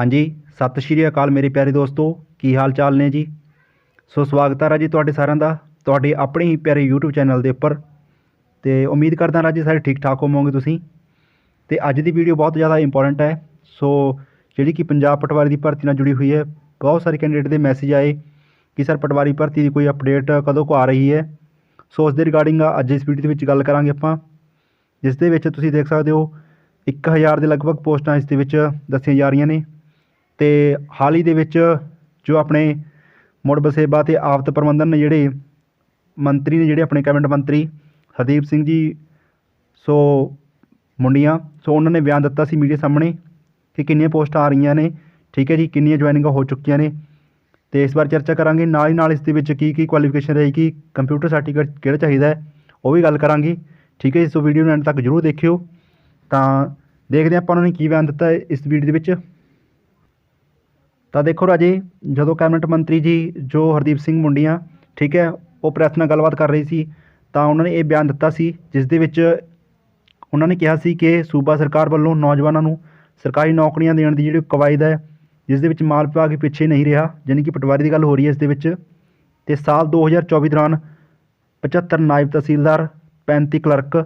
ਹਾਂਜੀ, ਸਤਿ ਸ਼੍ਰੀ ਅਕਾਲ ਮੇਰੇ ਪਿਆਰੇ ਦੋਸਤੋ, ਕੀ ਹਾਲ ਚਾਲ ਨੇ ਜੀ? ਸੋ ਸਵਾਗਤ ਹੈ ਰਾਜੀ ਤੁਹਾਡੇ ਸਾਰਿਆਂ ਦਾ, ਤੁਹਾਡੇ ਆਪਣੇ ਹੀ ਪਿਆਰੇ YouTube ਚੈਨਲ ਦੇ ਉੱਪਰ। ਤੇ ਉਮੀਦ ਕਰਦਾ ਰਾਜੀ ਸਾਰੇ ਠੀਕ ਠਾਕ ਹੋਵੋਗੇ ਤੁਸੀਂ। ਤੇ ਅੱਜ ਦੀ ਵੀਡੀਓ ਬਹੁਤ ਜ਼ਿਆਦਾ ਇੰਪੋਰਟੈਂਟ ਹੈ। ਸੋ ਜਿਹੜੀ ਕਿ ਪੰਜਾਬ ਪਟਵਾਰੀ ਦੀ ਭਰਤੀ ਨਾਲ ਜੁੜੀ ਹੋਈ ਹੈ, ਬਹੁਤ ਸਾਰੇ ਕੈਂਡੀਡੇਟ ਦੇ ਮੈਸੇਜ ਆਏ ਕਿ ਸਰ ਪਟਵਾਰੀ ਭਰਤੀ ਦੀ ਕੋਈ ਅਪਡੇਟ ਕਦੋਂ ਕੋ ਆ ਰਹੀ ਹੈ। ਸੋ ਉਸ ਦੇ ਰਿਗਾਰਡਿੰਗ ਅੱਜ ਇਸ ਵੀਡੀਓ ਦੇ ਵਿੱਚ ਗੱਲ ਕਰਾਂਗੇ ਆਪਾਂ। ਜਿਸ ਦੇ ਵਿੱਚ ਤੁਸੀਂ ਦੇਖ ਸਕਦੇ ਹੋ 1000 ਦੇ ਲਗਭਗ ਪੋਸਟਾਂ ਇਸ ਦੇ ਵਿੱਚ ਦੱਸੀਆਂ ਜਾ ਰਹੀਆਂ ਨੇ। ਅਤੇ ਹਾਲ ਹੀ ਦੇ ਵਿੱਚ ਜੋ ਆਪਣੇ ਮੁੜ ਵਸੇਬਾ ਅਤੇ ਆਫਤ ਪ੍ਰਬੰਧਨ ਨੇ ਜਿਹੜੇ ਮੰਤਰੀ ਨੇ ਜਿਹੜੇ ਆਪਣੇ ਕੈਬਨਿਟ ਮੰਤਰੀ ਹਰਦੀਪ ਸਿੰਘ ਜੀ, ਸੋ ਮੁੰਡੀਆਂ, ਸੋ ਉਹਨਾਂ ਨੇ ਬਿਆਨ ਦਿੱਤਾ ਸੀ ਮੀਡੀਆ ਸਾਹਮਣੇ ਕਿ ਕਿੰਨੀਆਂ ਪੋਸਟਾਂ ਆ ਰਹੀਆਂ ਨੇ, ਠੀਕ ਹੈ ਜੀ, ਕਿੰਨੀਆਂ ਜੁਆਇਨਿੰਗਾਂ ਹੋ ਚੁੱਕੀਆਂ ਨੇ ਅਤੇ ਇਸ ਬਾਰੇ ਚਰਚਾ ਕਰਾਂਗੇ। ਨਾਲ ਹੀ ਨਾਲ ਇਸ ਦੇ ਵਿੱਚ ਕੀ ਕੀ ਕੁਆਲੀਫਿਕੇਸ਼ਨ ਰਹੇਗੀ ਕੰਪਿਊਟਰ ਸਰਟੀਫਿਕੇਟ ਕਿਹੜਾ ਚਾਹੀਦਾ ਹੈ, ਉਹ ਵੀ ਗੱਲ ਕਰਾਂਗੇ, ਠੀਕ ਹੈ ਜੀ। ਸੋ ਵੀਡੀਓ ਨੂੰ ਐਂਡ ਤੱਕ ਜਰੂਰ ਦੇਖਿਓ। ਤਾਂ ਦੇਖਦੇ ਹਾਂ ਆਪਾਂ ਉਹਨਾਂ ਨੇ ਕੀ ਬਿਆਨ ਦਿੱਤਾ ਇਸ ਵੀਡੀਓ ਦੇ ਵਿੱਚ। ਤਾਂ ਦੇਖੋ ਰਾਜੇ, ਜਦੋਂ ਕੈਬਨਿਟ ਮੰਤਰੀ ਜੀ ਜੋ ਹਰਦੀਪ ਸਿੰਘ ਮੁੰਡੀਆਂ, ਠੀਕ ਹੈ, ਉਹ ਪ੍ਰੈਸ ਨਾਲ ਗੱਲਬਾਤ ਕਰ ਰਹੀ ਸੀ, ਤਾਂ ਉਹਨਾਂ ਨੇ ਇਹ ਬਿਆਨ ਦਿੱਤਾ ਸੀ, ਜਿਸ ਦੇ ਵਿੱਚ ਉਹਨਾਂ ਨੇ ਕਿਹਾ ਸੀ ਕਿ ਸੂਬਾ ਸਰਕਾਰ ਵੱਲੋਂ ਨੌਜਵਾਨਾਂ ਨੂੰ ਸਰਕਾਰੀ ਨੌਕਰੀਆਂ ਦੇਣ ਦੀ ਜਿਹੜੀ ਕਵਾਇਦ ਹੈ, ਜਿਸ ਦੇ ਵਿੱਚ ਮਾਲ ਵਿਭਾਗ ਪਿੱਛੇ ਨਹੀਂ ਰਿਹਾ ਯਾਨੀ ਕਿ ਪਟਵਾਰੀ ਦੀ ਗੱਲ ਹੋ ਰਹੀ ਹੈ ਇਸ ਦੇ ਵਿੱਚ, ਤੇ ਸਾਲ 2024 ਦੌਰਾਨ 75 ਨਾਇਬ ਤਹਿਸੀਲਦਾਰ 35 ਕਲਰਕ,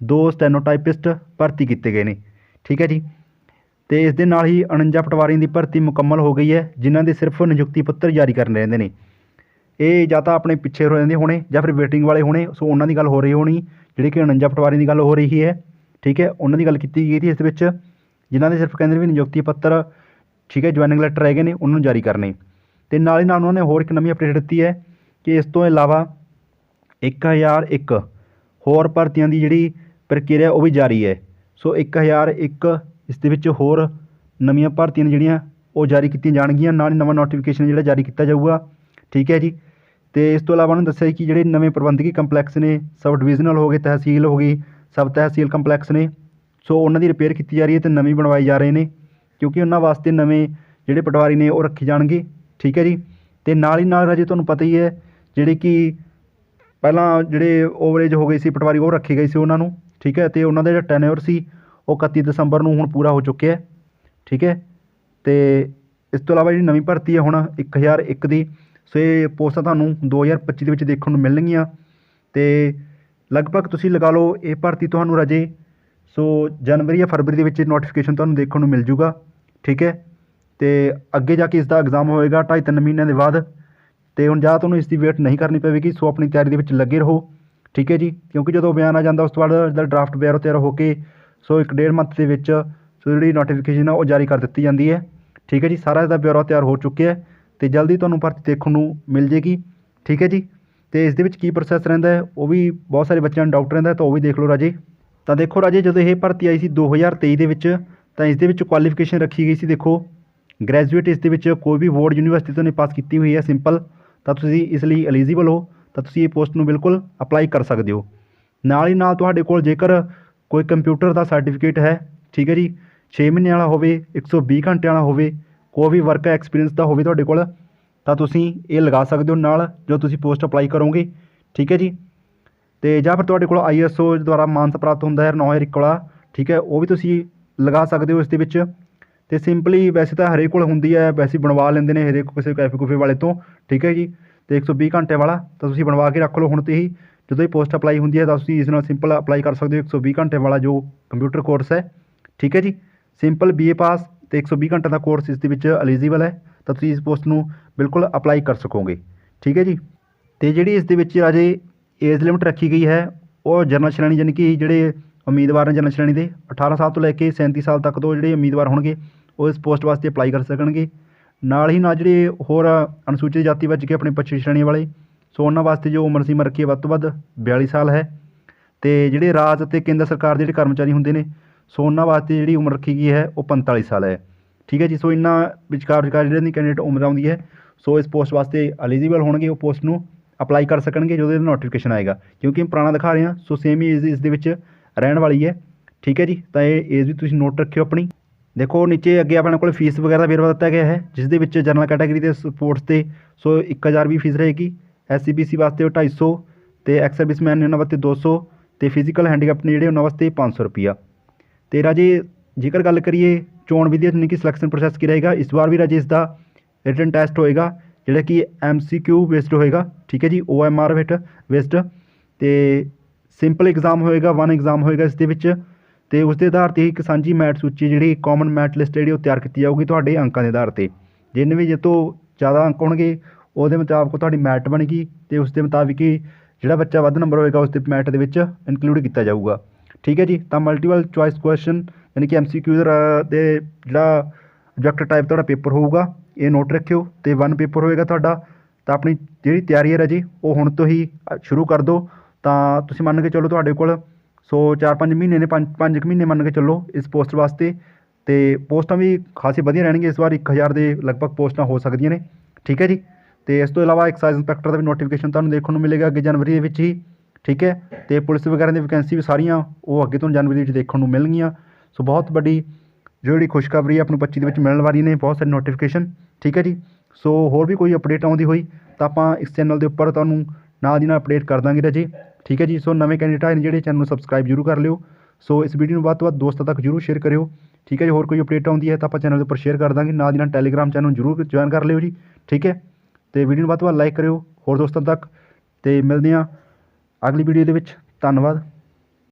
ਦੋ ਸਟੈਨੋਟਾਈਪਿਸਟ ਭਰਤੀ ਕੀਤੇ ਗਏ ਨੇ, ਠੀਕ ਹੈ ਜੀ। ਅਤੇ ਇਸ ਦੇ ਨਾਲ ਹੀ 49 ਪਟਵਾਰੀਆਂ ਦੀ ਭਰਤੀ ਮੁਕੰਮਲ ਹੋ ਗਈ ਹੈ, ਜਿਨ੍ਹਾਂ ਦੇ ਸਿਰਫ ਨਿਯੁਕਤੀ ਪੱਤਰ ਜਾਰੀ ਕਰਨ ਰਹਿੰਦੇ ਨੇ। ਇਹ ਜਾਂ ਤਾਂ ਆਪਣੇ ਪਿੱਛੇ ਹੋ ਜਾਂਦੇ ਹੋਣੇ ਜਾਂ ਫਿਰ ਵੇਟਿੰਗ ਵਾਲੇ ਹੋਣੇ, ਸੋ ਉਹਨਾਂ ਦੀ ਗੱਲ ਹੋ ਰਹੀ ਹੋਣੀ, ਜਿਹੜੀ ਕਿ 49 ਪਟਵਾਰੀਆਂ ਦੀ ਗੱਲ ਹੋ ਰਹੀ ਹੈ, ਠੀਕ ਹੈ, ਉਹਨਾਂ ਦੀ ਗੱਲ ਕੀਤੀ ਗਈ ਸੀ ਇਸ ਦੇ ਵਿੱਚ, ਜਿਨ੍ਹਾਂ ਦੇ ਸਿਰਫ ਕਹਿੰਦੇ ਵੀ ਨਿਯੁਕਤੀ ਪੱਤਰ, ਠੀਕ ਹੈ, ਜੁਆਇਨਿੰਗ ਲੈਟਰ ਹੈਗੇ ਨੇ, ਉਹਨਾਂ ਨੂੰ ਜਾਰੀ ਕਰਨੇ। ਅਤੇ ਨਾਲ ਹੀ ਨਾਲ ਉਹਨਾਂ ਨੇ ਹੋਰ ਇੱਕ ਨਵੀਂ ਅਪਡੇਟ ਦਿੱਤੀ ਹੈ ਕਿ ਇਸ ਤੋਂ ਇਲਾਵਾ 1001 ਹੋਰ ਭਰਤੀਆਂ ਦੀ ਜਿਹੜੀ ਪ੍ਰਕਿਰਿਆ ਉਹ ਵੀ ਜਾਰੀ ਹੈ। ਸੋ 1001 ਇਸ ਦੇ ਵਿੱਚ ਹੋਰ ਨਵੀਆਂ ਭਰਤੀਆਂ ਨੇ ਜਿਹੜੀਆਂ ਉਹ ਜਾਰੀ ਕੀਤੀਆਂ ਜਾਣਗੀਆਂ। ਨਾਲ ਹੀ ਨਵਾਂ ਨੋਟੀਫਿਕੇਸ਼ਨ ਜਿਹੜਾ ਜਾਰੀ ਕੀਤਾ ਜਾਊਗਾ। ਠੀਕ ਹੈ ਜੀ? ਅਤੇ ਇਸ ਤੋਂ ਇਲਾਵਾ ਉਹਨਾਂ ਨੇ ਦੱਸਿਆ ਕਿ ਜਿਹੜੇ ਨਵੇਂ ਪ੍ਰਬੰਧਕੀ ਕੰਪਲੈਕਸ ਨੇ ਸਬ ਡਿਵੀਜ਼ਨਲ ਹੋ ਗਏ, ਤਹਿਸੀਲ ਹੋ ਗਈ ਸਬ ਤਹਿਸੀਲ ਕੰਪਲੈਕਸ ਨੇ। ਸੋ ਉਹਨਾਂ ਦੀ ਰਿਪੇਅਰ ਕੀਤੀ ਜਾ ਰਹੀ ਹੈ ਅਤੇ ਨਵੀਂ ਬਣਵਾਈ ਜਾ ਰਹੇ ਨੇ। ਕਿਉਂਕਿ ਉਹਨਾਂ ਵਾਸਤੇ ਨਵੇਂ ਜਿਹੜੇ ਪਟਵਾਰੀ ਨੇ ਉਹ ਰੱਖੇ ਜਾਣਗੇ। ਠੀਕ ਹੈ ਜੀ? ਅਤੇ ਨਾਲ ਹੀ ਨਾਲ ਰਾਜੇ ਤੁਹਾਨੂੰ ਪਤਾ ਹੀ ਹੈ, ਜਿਹੜੇ ਕਿ ਪਹਿਲਾਂ ਜਿਹੜੇ ਓਵਰੇਜ ਹੋ ਗਏ ਸੀ, ਪਟਵਾਰੀ ਉਹ ਰੱਖੇ ਗਏ ਸੀ ਉਹਨਾਂ ਨੂੰ। ਠੀਕ ਹੈ? ਅਤੇ ਉਹਨਾਂ ਦਾ ਜਿਹੜਾ ਟੈਨਿਓਰ ਸੀ ਉਹ 31 ਦਸੰਬਰ ਨੂੰ ਹੁਣ ਪੂਰਾ ਹੋ ਚੁੱਕਿਆ ਠੀਕ ਹੈ? ਅਤੇ ਇਸ ਤੋਂ ਇਲਾਵਾ ਜਿਹੜੀ ਨਵੀਂ ਭਰਤੀ ਹੈ ਹੁਣ 1001 ਦੀ, ਸੋ ਇਹ ਪੋਸਟਾਂ ਤੁਹਾਨੂੰ 2025 ਦੇ ਵਿੱਚ ਦੇਖਣ ਨੂੰ ਮਿਲਣਗੀਆਂ। ਅਤੇ ਲਗਭਗ ਤੁਸੀਂ ਲਗਾ ਲਓ ਇਹ ਭਰਤੀ ਤੁਹਾਨੂੰ ਰਾਜੇ, ਸੋ ਜਨਵਰੀ ਜਾਂ ਫਰਵਰੀ ਦੇ ਵਿੱਚ ਨੋਟੀਫਿਕੇਸ਼ਨ ਤੁਹਾਨੂੰ ਦੇਖਣ ਨੂੰ ਮਿਲ ਜੂਗਾ, ਠੀਕ ਹੈ? ਅਤੇ ਅੱਗੇ ਜਾ ਕੇ ਇਸ ਦਾ ਐਗਜ਼ਾਮ ਹੋਏਗਾ ਢਾਈ ਤਿੰਨ ਮਹੀਨਿਆਂ ਦੇ ਬਾਅਦ ਅਤੇ ਹੁਣ ਜਾਂ ਤੁਹਾਨੂੰ ਇਸ ਦੀ ਵੇਟ ਨਹੀਂ ਕਰਨੀ ਪਵੇਗੀ, ਸੋ ਆਪਣੀ ਤਿਆਰੀ ਦੇ ਵਿੱਚ ਲੱਗੇ ਰਹੋ, ਠੀਕ ਹੈ ਜੀ? ਕਿਉਂਕਿ ਜਦੋਂ ਬਿਆਨ ਆ ਜਾਂਦਾ, ਉਸ ਤੋਂ ਬਾਅਦ ਇਹਦਾ ਡਰਾਫਟ ਬਿਆਰੋ ਤਿਆਰ ਹੋ ਕੇ ਸੋ ਇੱਕ ਡੇਢ ਮੰਥ ਦੇ ਵਿੱਚ ਸੋ ਜਿਹੜੀ ਨੋਟੀਫਿਕੇਸ਼ਨ ਆ ਉਹ ਜਾਰੀ ਕਰ ਦਿੱਤੀ ਜਾਂਦੀ ਹੈ। ਠੀਕ ਹੈ ਜੀ, ਸਾਰਾ ਇਹਦਾ ਬਿਆਰੋ ਤਿਆਰ ਹੋ ਚੁੱਕਿਆ ਹੈ ਤੇ ਜਲਦੀ ਤੁਹਾਨੂੰ ਭਰਤੀ ਦੇਖਣ ਨੂੰ ਮਿਲ ਜੇਗੀ। ਠੀਕ ਹੈ ਜੀ, ਤੇ ਇਸ ਦੇ ਵਿੱਚ ਕੀ ਪ੍ਰੋਸੈਸ ਰਹਿੰਦਾ ਹੈ, ਉਹ ਵੀ ਬਹੁਤ ਸਾਰੇ ਬੱਚਿਆਂ ਨੂੰ ਡਾਊਟ ਰਹਿੰਦਾ ਤਾਂ ਉਹ ਵੀ ਦੇਖ ਲਓ ਰਾਜੇ। ਤਾਂ ਦੇਖੋ ਰਾਜੇ, ਜਦੋਂ ਇਹ ਭਰਤੀ ਆਈ ਸੀ 2023 ਦੇ ਵਿੱਚ, ਤਾਂ ਇਸ ਦੇ ਵਿੱਚ ਕੁਆਲੀਫਿਕੇਸ਼ਨ ਰੱਖੀ ਗਈ ਸੀ, ਦੇਖੋ। ਗ੍ਰੈਜੂਏਟ ਇਸ ਦੇ ਵਿੱਚ ਕੋਈ ਵੀ ਬੋਰਡ ਯੂਨੀਵਰਸਿਟੀ ਤੋਂ ਨੇ ਪਾਸ ਕੀਤੀ ਹੋਈ ਹੈ ਸਿੰਪਲ ਤਾਂ ਤੁਸੀਂ ਇਸ ਲਈ ਐਲੀਜੀਬਲ ਹੋ, ਤਾਂ ਤੁਸੀਂ ਇਹ ਪੋਸਟ ਨੂੰ ਬਿਲਕੁਲ ਅਪਲਾਈ ਕਰ ਸਕਦੇ ਹੋ। ਨਾਲ ਹੀ ਨਾਲ ਤੁਹਾਡੇ ਕੋਲ ਜੇਕਰ ਕੋਈ ਕੰਪਿਊਟਰ ਦਾ ਸਰਟੀਫਿਕੇਟ ਹੈ, ਠੀਕ ਹੈ ਜੀ? 6 ਮਹੀਨੇ ਵਾਲਾ ਹੋਵੇ 120 ਘੰਟੇ ਵਾਲਾ ਹੋਵੇ, ਕੋਈ ਵੀ ਵਰਕ ਐਕਸਪੀਰੀਅੰਸ ਦਾ ਹੋਵੇ ਤੁਹਾਡੇ ਕੋਲ, ਤਾਂ ਤੁਸੀਂ ਇਹ ਲਗਾ ਸਕਦੇ ਹੋ ਨਾਲ ਜੋ ਤੁਸੀਂ ਪੋਸਟ ਅਪਲਾਈ ਕਰੋਗੇ, ਠੀਕ ਹੈ ਜੀ? ਤੇ ਜਾਂ ਫਿਰ ਤੁਹਾਡੇ ਕੋਲ ਆਈਐਸਓ ਦੁਆਰਾ ਮਾਨਤਾ ਪ੍ਰਾਪਤ ਹੁੰਦਾ ਹੈ 9001 ਵਾਲਾ, ਠੀਕ ਹੈ, ਉਹ ਵੀ ਤੁਸੀਂ ਲਗਾ ਸਕਦੇ ਹੋ ਇਸ ਦੇ ਵਿੱਚ। ਤੇ ਸਿੰਪਲੀ ਵੈਸੇ ਤਾਂ ਹਰੇਕ ਕੋਲ ਹੁੰਦੀ ਹੈ, ਵੈਸੇ ਬਣਵਾ ਲੈਂਦੇ ਨੇ ਹਰੇਕ ਕਿਸੇ ਕੈਫੇ ਕੁਫੇ ਵਾਲੇ ਤੋਂ, ਠੀਕ ਹੈ ਜੀ? ਤੇ 120 ਘੰਟੇ ਵਾਲਾ ਤਾਂ ਤੁਸੀਂ ਬਣਵਾ ਕੇ ਰੱਖ ਲਓ ਹੁਣ ਤੇ ਹੀ। ਜਦੋਂ ਇਹ ਪੋਸਟ ਅਪਲਾਈ ਹੁੰਦੀ ਹੈ ਤਾਂ ਤੁਸੀਂ ਇਸ ਨਾਲ ਸਿੰਪਲ ਅਪਲਾਈ ਕਰ ਸਕਦੇ ਹੋ 120 ਘੰਟੇ ਵਾਲਾ ਜੋ ਕੰਪਿਊਟਰ ਕੋਰਸ ਹੈ। ਠੀਕ ਹੈ ਜੀ? ਸਿੰਪਲ ਬੀਏ ਪਾਸ ਤੇ 120 ਘੰਟੇ ਦਾ ਕੋਰਸ ਇਸ ਦੇ ਵਿੱਚ ਐਲੀਜੀਬਲ ਹੈ, ਤਾਂ ਤੁਸੀਂ ਇਸ ਪੋਸਟ ਨੂੰ ਬਿਲਕੁਲ ਅਪਲਾਈ ਕਰ ਸਕੋਗੇ। ਠੀਕ ਹੈ ਜੀ? ਤੇ ਜਿਹੜੀ ਇਸ ਦੇ ਵਿੱਚ ਅਜੇ ਏਜ ਲਿਮਟ ਰੱਖੀ ਗਈ ਹੈ, ਉਹ ਜਨਰਲ ਸ਼੍ਰੇਣੀ ਯਾਨੀ ਕਿ ਜਿਹੜੇ ਉਮੀਦਵਾਰ ਨੇ ਜਨਰਲ ਸ਼੍ਰੇਣੀ ਦੇ 18 ਸਾਲ ਤੋਂ ਲੈ ਕੇ 37 ਸਾਲ ਤੱਕ ਤੋਂ ਜਿਹੜੇ ਉਮੀਦਵਾਰ ਹੋਣਗੇ, ਉਹ ਇਸ ਪੋਸਟ ਵਾਸਤੇ ਅਪਲਾਈ ਕਰ ਸਕਣਗੇ। ਨਾਲ ਹੀ ਨਾਲ ਜਿਹੜੇ ਹੋਰ ਅਨੁਸੂਚਿਤ ਜਾਤੀ ਵੱਜ ਕੇ ਆਪਣੇ ਪੱਛਮੀ ਸ਼੍ਰੇਣੀ ਵਾਲੇ ਸੋ ਉਹਨਾਂ ਵਾਸਤੇ ਜੋ ਉਮਰ ਸੀਮਾ ਰੱਖੀ ਹੈ ਵੱਧ ਤੋਂ ਵੱਧ 42 ਸਾਲ ਹੈ। ਤੇ ਜਿਹੜੇ ਰਾਜ ਅਤੇ ਕੇਂਦਰ ਸਰਕਾਰ ਦੇ ਜਿਹੜੇ ਕਰਮਚਾਰੀ ਹੁੰਦੇ ਨੇ, ਸੋ ਉਹਨਾਂ ਵਾਸਤੇ ਜਿਹੜੀ ਉਮਰ ਰੱਖੀ ਗਈ ਹੈ, ਉਹ 45 ਸਾਲ ਹੈ। ਠੀਕ ਹੈ ਜੀ, ਸੋ ਇਹਨਾਂ ਵਿਚਕਾਰ ਵਿਚਕਾਰ ਜਿਹੜੇ ਦੀ ਕੈਂਡੀਡੇਟ ਉਮਰ ਆਉਂਦੀ ਹੈ, ਸੋ ਇਸ ਪੋਸਟ ਵਾਸਤੇ ਐਲੀਜੀਬਲ ਹੋਣਗੇ, ਉਹ ਪੋਸਟ ਨੂੰ ਅਪਲਾਈ ਕਰ ਸਕਣਗੇ, ਜਦੋਂ ਇਹਦਾ ਨੋਟੀਫਿਕੇਸ਼ਨ ਆਏਗਾ। ਕਿਉਂਕਿ ਪੁਰਾਣਾ ਦਿਖਾ ਰਹੇ ਹਾਂ ਸੋ ਸੇਮ ਹੀ ਏਜ ਇਸ ਦੇ ਵਿੱਚ ਰਹਿਣ ਵਾਲੀ ਹੈ। ਠੀਕ ਹੈ ਜੀ, ਤਾਂ ਇਹ ਏਜ ਵੀ ਤੁਸੀਂ ਨੋਟ ਰੱਖਿਓ ਆਪਣੀ। ਦੇਖੋ, ਨੀਚੇ ਅੱਗੇ ਆਪਣੇ ਕੋਲ ਫੀਸ ਵਗੈਰਾ ਦਾ ਵੇਰਵਾ ਦਿੱਤਾ ਗਿਆ ਹੈ, ਜਿਸ ਦੇ ਵਿੱਚ ਜਨਰਲ ਕੈਟਾਗਰੀ ਦੇ ਸਪੋਰਟਸ ਤੇ, ਸੋ 1000 ਵੀ ਫੀਸ ਰਹੇਗੀ। ਐਸਸੀਬੀਸੀ ਵਾਸਤੇ ਉਹ 250 ਤੇ ਐਕਸ ਸਰਵਿਸਮੈਨ ਨੇ ਉਹਨਾਂ ਵਾਸਤੇ 200 ਤੇ ਫਿਜ਼ੀਕਲ ਹੈਂਡੀਕੈਪ ਨੇ ਜਿਹੜੇ ਉਹਨਾਂ ਵਾਸਤੇ 500 ਰੁਪਿਆ ਤੇ ਰਾਜੇ, ਜੇਕਰ ਗੱਲ ਕਰੀਏ ਚੋਣ ਵਿਧੀ ਯਾਨੀ ਕਿ ਸਿਲੈਕਸ਼ਨ ਪ੍ਰੋਸੈਸ ਕੀ ਰਹੇਗਾ, ਇਸ ਵਾਰ ਵੀ ਰਾਜੇ ਇਸ ਦਾ ਰਿਟਨ ਟੈਸਟ ਹੋਏਗਾ, ਜਿਹੜਾ ਕਿ ਐਮਸੀਕਿਊ ਬੇਸਡ ਹੋਏਗਾ, ਠੀਕ ਹੈ ਜੀ ਓਐਮਆਰ ਵਿਟ ਬੇਸਡ ਤੇ ਸਿੰਪਲ ਐਗਜ਼ਾਮ ਹੋਏਗਾ ਵਨ ਐਗਜ਼ਾਮ ਹੋਏਗਾ ਇਸ ਦੇ ਵਿੱਚ, ਤੇ ਉਸ ਦੇ ਆਧਾਰ ਤੇ ਇੱਕ ਸਾਂਝੀ ਮੈਟ ਸੂਚੀ ਜਿਹੜੀ ਕਾਮਨ ਮੈਟ ਲਿਸਟ ਜਿਹੜੀ ਉਹ ਤਿਆਰ ਕੀਤੀ ਜਾਊਗੀ ਤੁਹਾਡੇ ਅੰਕਾਂ ਦੇ ਆਧਾਰ ਤੇ। ਜਿੰਨੇ ਵੀ ਜੇ ਤੋਂ ਜ਼ਿਆਦਾ ਅੰਕ ਹੋਣਗੇ ਉਹਦੇ ਮੁਤਾਬਕ ਤੁਹਾਡੀ ਮੈਟ ਬਣੇਗੀ ਅਤੇ ਉਸ ਦੇ ਮੁਤਾਬਿਕ ਹੀ ਜਿਹੜਾ ਬੱਚਾ ਵੱਧ ਨੰਬਰ ਹੋਏਗਾ ਉਸ ਦੇ ਮੈਟ ਦੇ ਵਿੱਚ ਇਨਕਲੂਡ ਕੀਤਾ ਜਾਊਗਾ। ਠੀਕ ਹੈ ਜੀ? ਤਾਂ ਮਲਟੀਪਲ ਚੁਆਇਸ ਕੁਐਸਚਨ ਯਾਨੀ ਕਿ ਐੱਮ ਸੀ ਕਿਊ ਦੇ ਜਿਹੜਾ ਆਬਜੈਕਟ ਟਾਈਪ ਤੁਹਾਡਾ ਪੇਪਰ ਹੋਊਗਾ, ਇਹ ਨੋਟ ਰੱਖਿਓ ਤੇ ਵਨ ਪੇਪਰ ਹੋਏਗਾ ਤੁਹਾਡਾ। ਤਾਂ ਆਪਣੀ ਜਿਹੜੀ ਤਿਆਰੀ ਹੈ ਰਾਜੀ, ਉਹ ਹੁਣ ਤੋਂ ਹੀ ਸ਼ੁਰੂ ਕਰ ਦਿਓ। ਤਾਂ ਤੁਸੀਂ ਮੰਨ ਕੇ ਚੱਲੋ ਤੁਹਾਡੇ ਕੋਲ ਸੋ 4-5 ਮਹੀਨੇ ਨੇ 5 ਕੁ ਮਹੀਨੇ ਮੰਨ ਕੇ ਚੱਲੋ ਇਸ ਪੋਸਟ ਵਾਸਤੇ। ਤੇ ਪੋਸਟਾਂ ਵੀ ਖਾਸੀ ਵਧੀਆ ਰਹਿਣਗੀਆਂ, ਇਸ ਵਾਰ 1000 ਦੇ ਲਗਭਗ ਪੋਸਟਾਂ ਹੋ ਸਕਦੀਆਂ ਨੇ। ਠੀਕ ਹੈ ਜੀ? ਤੇ ਇਸ ਤੋਂ ਇਲਾਵਾ ਐਕਸਾਈਜ਼ ਇੰਸਪੈਕਟਰ ਦਾ ਵੀ ਨੋਟੀਫਿਕੇਸ਼ਨ ਤੁਹਾਨੂੰ ਦੇਖਣ ਨੂੰ ਮਿਲੇਗਾ ਅੱਗੇ ਜਨਵਰੀ ਦੇ ਵਿੱਚ ਹੀ, ਠੀਕ ਹੈ? ਤੇ ਪੁਲਿਸ ਵਗੈਰਾ ਦੀ ਵੈਕੈਂਸੀ ਵੀ ਸਾਰੀਆਂ ਉਹ ਅੱਗੇ ਤੋਂ ਜਨਵਰੀ ਵਿੱਚ ਦੇਖਣ ਨੂੰ ਮਿਲਣਗੀਆਂ। ਸੋ ਬਹੁਤ ਵੱਡੀ ਜਿਹੜੀ ਖੁਸ਼ਖਬਰੀ ਹੈ ਆਪਾਂ ਨੂੰ 25 ਦੇ ਵਿੱਚ ਮਿਲਣ ਵਾਲੀ ਨੇ, ਬਹੁਤ ਸਾਰੇ ਨੋਟੀਫਿਕੇਸ਼ਨ ਠੀਕ ਹੈ ਜੀ? ਸੋ ਹੋਰ ਵੀ ਕੋਈ ਅਪਡੇਟ ਆਉਂਦੀ ਹੋਈ ਤਾਂ ਆਪਾਂ ਇਸ ਚੈਨਲ ਦੇ ਉੱਪਰ ਤੁਹਾਨੂੰ ਨਾਲ ਦੀ ਨਾਲ ਅਪਡੇਟ ਕਰ ਦਾਂਗੇ ਰਾਜੇ, ਠੀਕ ਹੈ ਜੀ? ਸੋ ਨਵੇਂ ਕੈਂਡੀਡੇਟ ਨੇ ਜਿਹੜੇ ਚੈਨਲ ਨੂੰ ਸਬਸਕ੍ਰਾਈਬ ਜ਼ਰੂਰ ਕਰ ਲਿਓ। ਸੋ ਇਸ ਵੀਡੀਓ ਨੂੰ ਵੱਧ ਤੋਂ ਵੱਧ ਦੋਸਤਾਂ ਤੱਕ ਜ਼ਰੂਰ ਸ਼ੇਅਰ ਕਰਿਓ, ਠੀਕ ਹੈ ਜੀ? ਹੋਰ ਕੋਈ ਅਪਡੇਟ ਆਉਂਦੀ ਹੈ ਤਾਂ ਆਪਾਂ ਚੈਨਲ ਦੇ ਉੱਪਰ ਸ਼ੇਅਰ ਕਰ ਦਾਂਗੇ, ਨਾਲ ਦੀ ਨਾਲ ਟੈਲੀਗ੍ਰਾਮ ਚੈਨਲ ਨੂੰ ਜ਼ਰੂਰ ਜੁਆਇਨ ਕਰ ਲਿਓ ਜੀ, ਠੀਕ ਹੈ? ਅਤੇ ਵੀਡੀਓ ਨੂੰ ਵੱਧ ਤੋਂ ਵੱਧ ਲਾਈਕ ਕਰਿਓ। ਹੋਰ ਦੋਸਤਾਂ ਤੱਕ ਅਤੇ ਮਿਲਦੇ ਹਾਂ ਅਗਲੀ ਵੀਡੀਓ ਦੇ ਵਿੱਚ। ਧੰਨਵਾਦ।